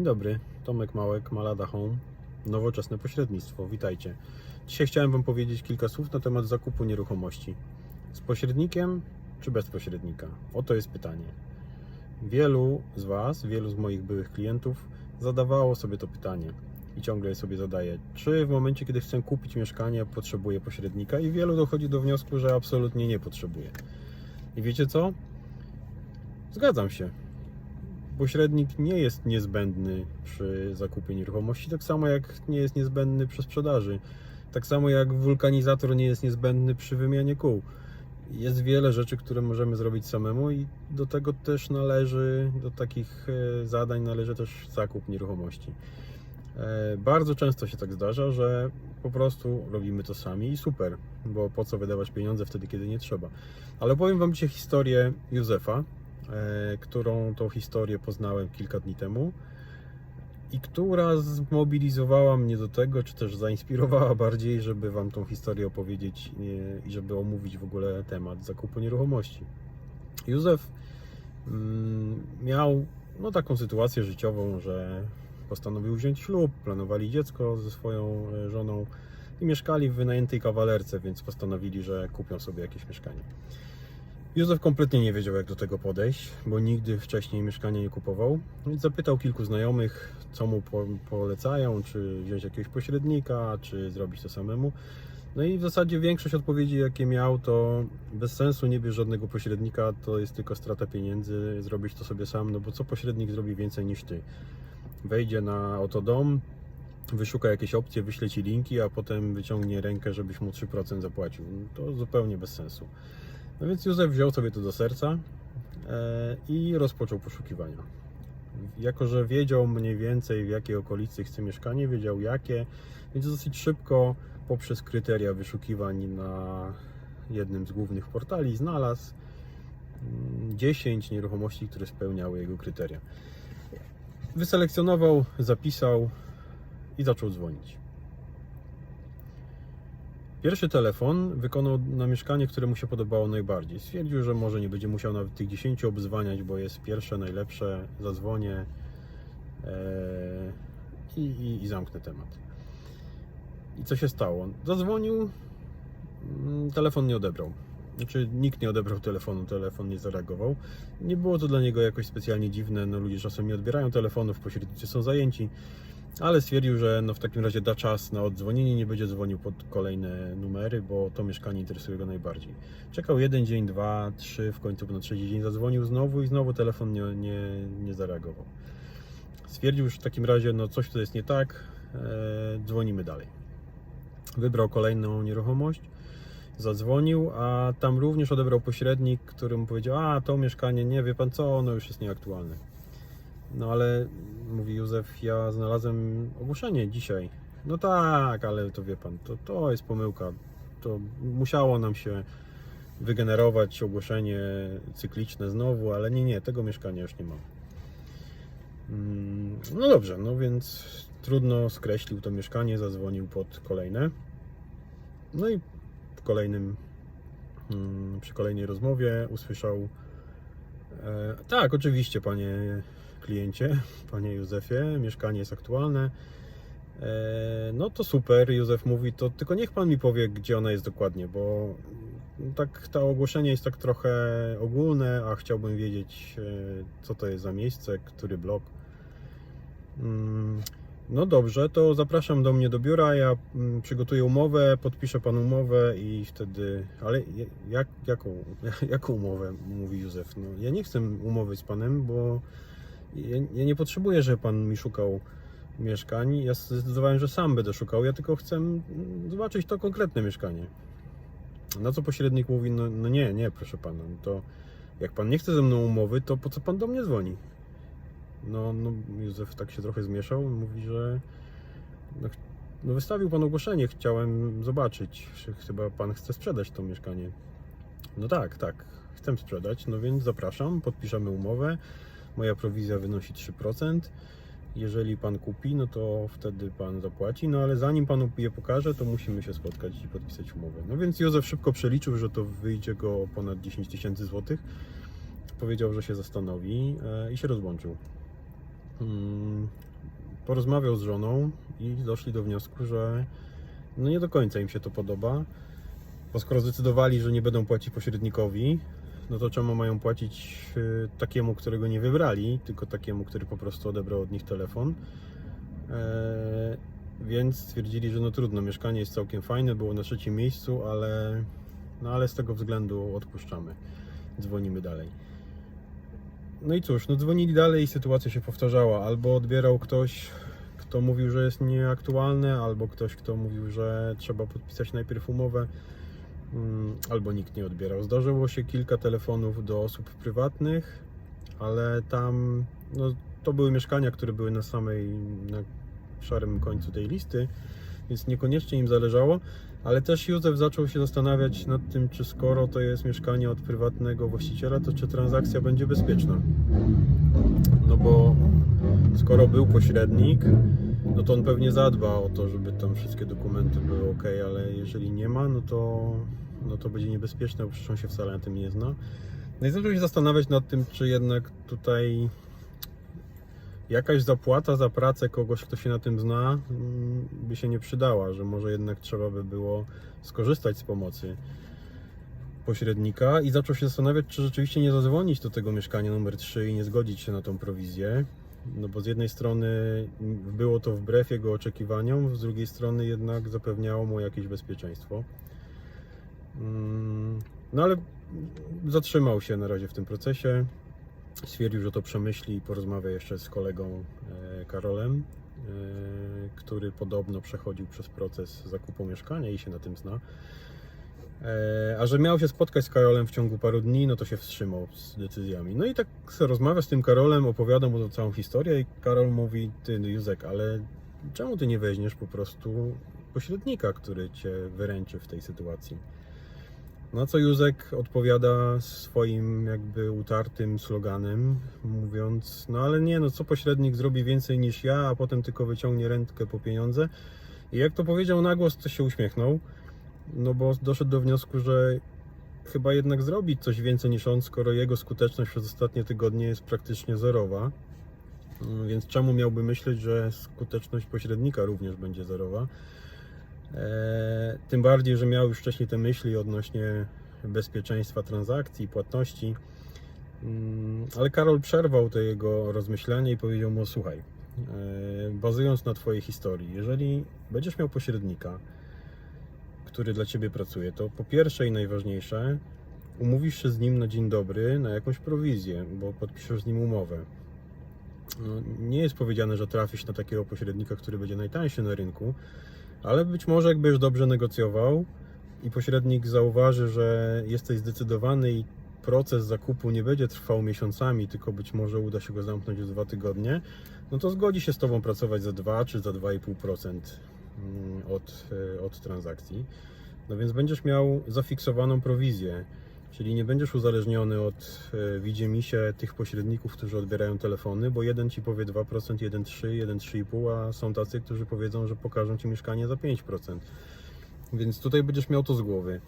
Dzień dobry, Tomek Małek, Malada Home, nowoczesne pośrednictwo, witajcie. Dzisiaj chciałem Wam powiedzieć kilka słów na temat zakupu nieruchomości. Z pośrednikiem czy bez pośrednika? Oto jest pytanie. Wielu z Was, wielu z moich byłych klientów zadawało sobie to pytanie i ciągle je sobie zadaje. Czy w momencie, kiedy chcę kupić mieszkanie, potrzebuję pośrednika? I wielu dochodzi do wniosku, że absolutnie nie potrzebuje. I wiecie co? Zgadzam się pośrednik nie jest niezbędny przy zakupie nieruchomości, tak samo jak nie jest niezbędny przy sprzedaży. Tak samo jak wulkanizator nie jest niezbędny przy wymianie kół. Jest wiele rzeczy, które możemy zrobić samemu i do tego też należy, do takich e, zadań należy też zakup nieruchomości. E, Bardzo często się tak zdarza, że po prostu robimy to sami i super, bo po co wydawać pieniądze wtedy, kiedy nie trzeba. Ale powiem Wam dzisiaj historię Józefa, którą tą historię poznałem kilka dni temu i która zmobilizowała mnie do tego, czy też zainspirowała bardziej, żeby Wam tą historię opowiedzieć e, i żeby omówić w ogóle temat zakupu nieruchomości. Józef mm, miał no, taką sytuację życiową, że postanowił wziąć ślub, planowali dziecko ze swoją e, żoną i mieszkali w wynajętej kawalerce, więc postanowili, że kupią sobie jakieś mieszkanie. Józef kompletnie nie wiedział, jak do tego podejść, bo nigdy wcześniej mieszkania nie kupował. Więc zapytał kilku znajomych, co mu po- polecają, czy wziąć jakiegoś pośrednika, czy zrobić to samemu. No i w zasadzie większość odpowiedzi, jakie miał, to bez sensu nie bierz żadnego pośrednika, to jest tylko strata pieniędzy, zrobić to sobie sam, no bo co pośrednik zrobi więcej niż ty? Wejdzie na oto dom, wyszuka jakieś opcje, wyśle ci linki, a potem wyciągnie rękę, żebyś mu 3% zapłacił. No To zupełnie bez sensu. No więc Józef wziął sobie to do serca e, i rozpoczął poszukiwania. Jako, że wiedział mniej więcej w jakiej okolicy chce mieszkanie, wiedział jakie, więc dosyć szybko poprzez kryteria wyszukiwań na jednym z głównych portali znalazł mm, 10 nieruchomości, które spełniały jego kryteria. Wyselekcjonował, zapisał i zaczął dzwonić. Pierwszy telefon wykonał na mieszkanie, które mu się podobało najbardziej. Stwierdził, że może nie będzie musiał nawet tych 10 obzwaniać, bo jest pierwsze, najlepsze, zadzwonię e, i, i, i zamknę temat. I co się stało? Zadzwonił, mm, telefon nie odebrał. Znaczy nikt nie odebrał telefonu, telefon nie zareagował. Nie było to dla niego jakoś specjalnie dziwne, no ludzie czasem nie odbierają telefonów, pośrednicy są zajęci, ale stwierdził, że no w takim razie da czas na oddzwonienie, nie będzie dzwonił pod kolejne numery, bo to mieszkanie interesuje go najbardziej. Czekał jeden dzień, dwa, trzy, w końcu na trzeci dzień zadzwonił znowu i znowu telefon nie, nie, nie zareagował. Stwierdził, że w takim razie no coś tu jest nie tak, e, dzwonimy dalej. Wybrał kolejną nieruchomość, zadzwonił, a tam również odebrał pośrednik, który mu powiedział, a to mieszkanie, nie wie pan co, ono już jest nieaktualne. No ale mówi Józef, ja znalazłem ogłoszenie dzisiaj. No tak, ale to wie pan, to, to jest pomyłka. To musiało nam się wygenerować ogłoszenie cykliczne znowu, ale nie, nie, tego mieszkania już nie ma. Mm, No dobrze, no więc trudno skreślił to mieszkanie, zadzwonił pod kolejne. No i w kolejnym, mm, przy kolejnej rozmowie usłyszał e, tak, oczywiście, panie kliencie, panie Józefie, mieszkanie jest aktualne. E, No to super, Józef mówi, to tylko niech pan mi powie, gdzie ona jest dokładnie, bo tak to ogłoszenie jest tak trochę ogólne, a chciałbym wiedzieć, e, co to jest za miejsce, który blok. Mm, No dobrze, to zapraszam do mnie do biura, ja mm, przygotuję umowę, podpiszę panu umowę i wtedy... Ale jak, jaką, jaką umowę, mówi Józef? No, ja nie chcę umowy z panem, bo ja, ja nie potrzebuję, żeby pan mi szukał mieszkań. Ja zdecydowałem, że sam będę szukał, ja tylko chcę mm, zobaczyć to konkretne mieszkanie. Na co pośrednik mówi, no, no nie, nie, proszę pana, no to jak pan nie chce ze mną umowy, to po co pan do mnie dzwoni? No, no Józef tak się trochę zmieszał, mówi, że no, no wystawił pan ogłoszenie, chciałem zobaczyć, czy chyba pan chce sprzedać to mieszkanie. No tak, tak, chcę sprzedać, no więc zapraszam, podpiszemy umowę, moja prowizja wynosi 3%. Jeżeli pan kupi, no to wtedy pan zapłaci, no ale zanim panu je pokażę, to musimy się spotkać i podpisać umowę. No więc Józef szybko przeliczył, że to wyjdzie go ponad 10 tysięcy złotych. Powiedział, że się zastanowi e, i się rozłączył. mm, porozmawiał z żoną i doszli do wniosku, że no nie do końca im się to podoba, bo skoro zdecydowali, że nie będą płacić pośrednikowi, no to czemu mają płacić y, takiemu, którego nie wybrali, tylko takiemu, który po prostu odebrał od nich telefon. E, więc stwierdzili, że no trudno, mieszkanie jest całkiem fajne, było na trzecim miejscu, ale, no ale z tego względu odpuszczamy. Dzwonimy dalej. No i cóż, no dzwonili dalej i sytuacja się powtarzała. Albo odbierał ktoś, kto mówił, że jest nieaktualne, albo ktoś, kto mówił, że trzeba podpisać najpierw umowę, albo nikt nie odbierał. Zdarzyło się kilka telefonów do osób prywatnych, ale tam no, to były mieszkania, które były na samej, na szarym końcu tej listy, więc niekoniecznie im zależało. Ale też Józef zaczął się zastanawiać nad tym, czy skoro to jest mieszkanie od prywatnego właściciela, to czy transakcja będzie bezpieczna. No bo skoro był pośrednik, no to on pewnie zadba o to, żeby tam wszystkie dokumenty były ok, ale jeżeli nie ma, no to, no to będzie niebezpieczne, bo przecież on się wcale na tym nie zna. No i zaczął się zastanawiać nad tym, czy jednak tutaj jakaś zapłata za pracę kogoś, kto się na tym zna, mm, by się nie przydała, że może jednak trzeba by było skorzystać z pomocy pośrednika i zaczął się zastanawiać, czy rzeczywiście nie zadzwonić do tego mieszkania numer 3 i nie zgodzić się na tą prowizję. No bo z jednej strony było to wbrew jego oczekiwaniom, z drugiej strony jednak zapewniało mu jakieś bezpieczeństwo. Mm, No ale zatrzymał się na razie w tym procesie. Stwierdził, że to przemyśli i porozmawia jeszcze z kolegą e, Karolem, e, który podobno przechodził przez proces zakupu mieszkania i się na tym zna. E, A że miał się spotkać z Karolem w ciągu paru dni, no to się wstrzymał z decyzjami. No i tak rozmawia z tym Karolem, opowiada mu całą historię i Karol mówi, ty no Józek, ale czemu ty nie weźmiesz po prostu pośrednika, który cię wyręczy w tej sytuacji? Na co Józek odpowiada swoim jakby utartym sloganem, mówiąc, no ale nie, no co pośrednik zrobi więcej niż ja, a potem tylko wyciągnie rękę po pieniądze. I jak to powiedział na głos, to się uśmiechnął, no bo doszedł do wniosku, że chyba jednak zrobi coś więcej niż on, skoro jego skuteczność przez ostatnie tygodnie jest praktycznie zerowa. Mm, Więc czemu miałby myśleć, że skuteczność pośrednika również będzie zerowa? E, Tym bardziej, że miał już wcześniej te myśli odnośnie bezpieczeństwa transakcji, płatności. Mm, Ale Karol przerwał te jego rozmyślanie i powiedział mu: Słuchaj, e, bazując na Twojej historii, jeżeli będziesz miał pośrednika, który dla Ciebie pracuje, to po pierwsze i najważniejsze, umówisz się z nim na dzień dobry na jakąś prowizję, bo podpiszesz z nim umowę. No, nie jest powiedziane, że trafisz na takiego pośrednika, który będzie najtańszy na rynku, ale być może jakbyś dobrze negocjował i pośrednik zauważy, że jesteś zdecydowany i proces zakupu nie będzie trwał miesiącami, tylko być może uda się go zamknąć w dwa tygodnie, no to zgodzi się z Tobą pracować za 2 czy za 2,5% mm, od, e, od transakcji. No więc będziesz miał zafiksowaną prowizję, czyli nie będziesz uzależniony od e, widzimisię tych pośredników, którzy odbierają telefony, bo jeden Ci powie 2%, jeden 3, jeden 3,5, a są tacy, którzy powiedzą, że pokażą Ci mieszkanie za 5%. Więc tutaj będziesz miał to z głowy.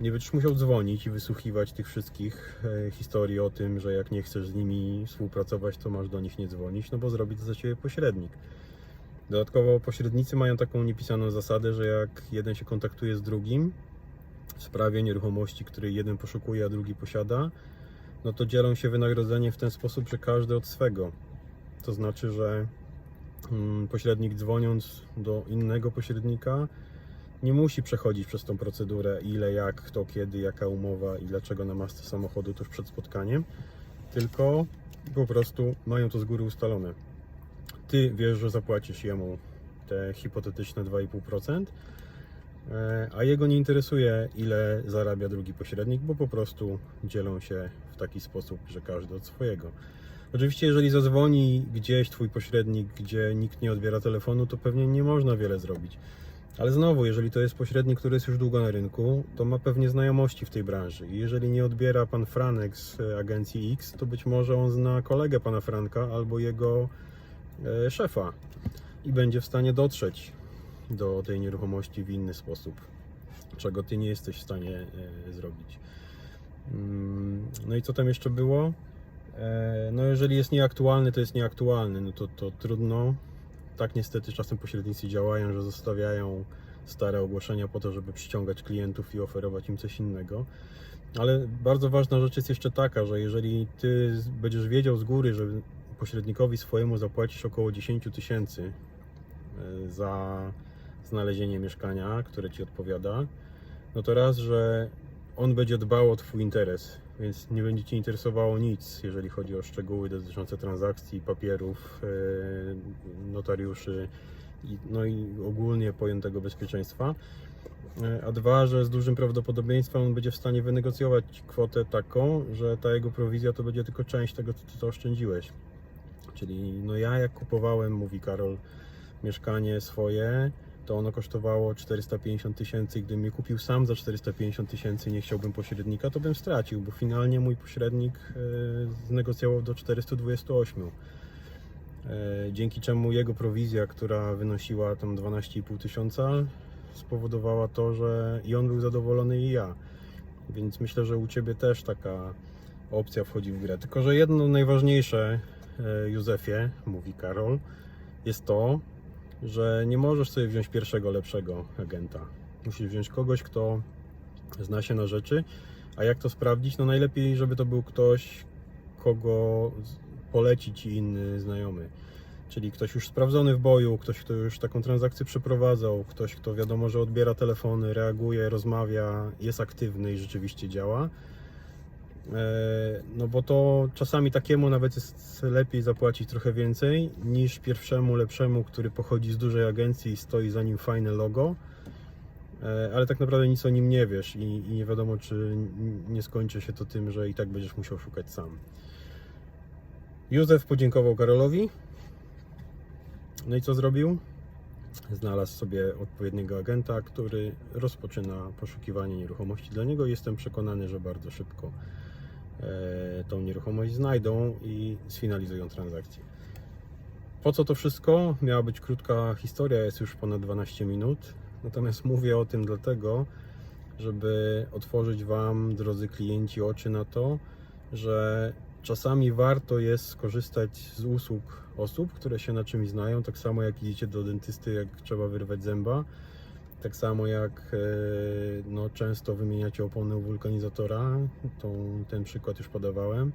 Nie będziesz musiał dzwonić i wysłuchiwać tych wszystkich e, historii o tym, że jak nie chcesz z nimi współpracować, to masz do nich nie dzwonić, no bo zrobi to za Ciebie pośrednik. Dodatkowo pośrednicy mają taką niepisaną zasadę, że jak jeden się kontaktuje z drugim w sprawie nieruchomości, której jeden poszukuje, a drugi posiada, no to dzielą się wynagrodzenie w ten sposób, że każdy od swego. To znaczy, że mm, pośrednik dzwoniąc do innego pośrednika nie musi przechodzić przez tą procedurę ile, jak, kto, kiedy, jaka umowa i dlaczego na masce samochodu tuż przed spotkaniem, tylko po prostu mają to z góry ustalone. Ty wiesz, że zapłacisz jemu te hipotetyczne 2,5%, e, a jego nie interesuje ile zarabia drugi pośrednik, bo po prostu dzielą się w taki sposób, że każdy od swojego. Oczywiście, jeżeli zadzwoni gdzieś twój pośrednik, gdzie nikt nie odbiera telefonu, to pewnie nie można wiele zrobić. Ale znowu, jeżeli to jest pośrednik, który jest już długo na rynku, to ma pewnie znajomości w tej branży. I jeżeli nie odbiera pan Franek z agencji X, to być może on zna kolegę pana Franka albo jego szefa i będzie w stanie dotrzeć do tej nieruchomości w inny sposób, czego ty nie jesteś w stanie e, zrobić. Mm, No i co tam jeszcze było? E, No jeżeli jest nieaktualny, to jest nieaktualny, no to, to trudno. Tak niestety czasem pośrednicy działają, że zostawiają stare ogłoszenia po to, żeby przyciągać klientów i oferować im coś innego. Ale bardzo ważna rzecz jest jeszcze taka, że jeżeli ty będziesz wiedział z góry, że pośrednikowi swojemu zapłacisz około 10 000 tysięcy e, za znalezienie mieszkania, które ci odpowiada, no to raz, że on będzie dbał o Twój interes, więc nie będzie Cię interesowało nic, jeżeli chodzi o szczegóły dotyczące transakcji, papierów, e, notariuszy, no i ogólnie pojętego bezpieczeństwa. E, A dwa, że z dużym prawdopodobieństwem on będzie w stanie wynegocjować ci kwotę taką, że ta jego prowizja to będzie tylko część tego, co ty oszczędziłeś. Czyli no ja jak kupowałem, mówi Karol, mieszkanie swoje, to ono kosztowało 450 tysięcy gdybym je kupił sam za 450 tysięcy, nie chciałbym pośrednika, to bym stracił, bo finalnie mój pośrednik e, znegocjował do 428. E, Dzięki czemu jego prowizja, która wynosiła tam 12,5 tysiąca, spowodowała to, że i on był zadowolony i ja. Więc myślę, że u Ciebie też taka opcja wchodzi w grę. Tylko, że jedno najważniejsze, Józefie, mówi Karol, jest to, że nie możesz sobie wziąć pierwszego lepszego agenta. Musisz wziąć kogoś, kto zna się na rzeczy. A jak to sprawdzić? No najlepiej, żeby to był ktoś, kogo z- poleci ci inny znajomy. Czyli ktoś już sprawdzony w boju, ktoś, kto już taką transakcję przeprowadzał, ktoś, kto wiadomo, że odbiera telefony, reaguje, rozmawia, jest aktywny i rzeczywiście działa. E, No bo to czasami takiemu nawet jest lepiej zapłacić trochę więcej niż pierwszemu, lepszemu, który pochodzi z dużej agencji i stoi za nim fajne logo, e, ale tak naprawdę nic o nim nie wiesz i, i nie wiadomo, czy nie skończy się to tym, że i tak będziesz musiał szukać sam. Józef podziękował Karolowi. No i co zrobił? Znalazł sobie odpowiedniego agenta, który rozpoczyna poszukiwanie nieruchomości dla niego. Jestem przekonany, że bardzo szybko e, tą nieruchomość znajdą i sfinalizują transakcję. Po co to wszystko? Miała być krótka historia, jest już ponad 12 minut. Natomiast mówię o tym dlatego, żeby otworzyć Wam, drodzy klienci, oczy na to, że czasami warto jest skorzystać z usług osób, które się na czymś znają. Tak samo jak idziecie do dentysty, jak trzeba wyrwać zęba. Tak samo jak e, no, często wymieniacie opony u wulkanizatora, tą, ten przykład już podawałem.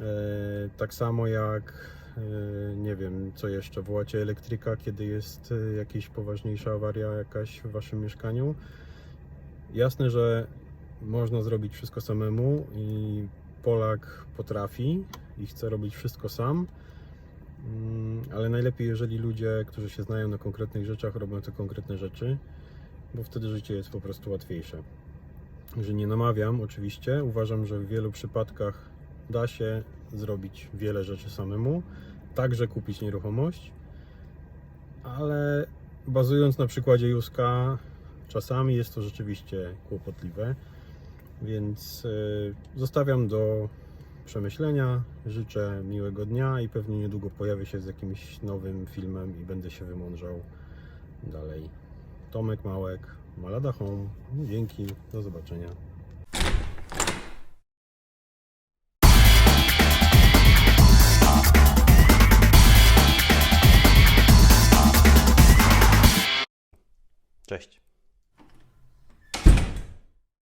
E, Tak samo jak, e, nie wiem, co jeszcze, wołacie elektryka, kiedy jest jakaś poważniejsza awaria jakaś w waszym mieszkaniu. Jasne, że można zrobić wszystko samemu i Polak potrafi i chce robić wszystko sam. Mm, ale najlepiej, jeżeli ludzie, którzy się znają na konkretnych rzeczach, robią te konkretne rzeczy, bo wtedy życie jest po prostu łatwiejsze. Że nie namawiam, oczywiście. Uważam, że w wielu przypadkach da się zrobić wiele rzeczy samemu, także kupić nieruchomość, ale bazując na przykładzie Juska, czasami jest to rzeczywiście kłopotliwe, więc y, zostawiam do przemyślenia. Życzę miłego dnia i pewnie niedługo pojawię się z jakimś nowym filmem i będę się wymądrzał dalej. Tomek Małek, Malada Home. Dzięki, do zobaczenia. Cześć.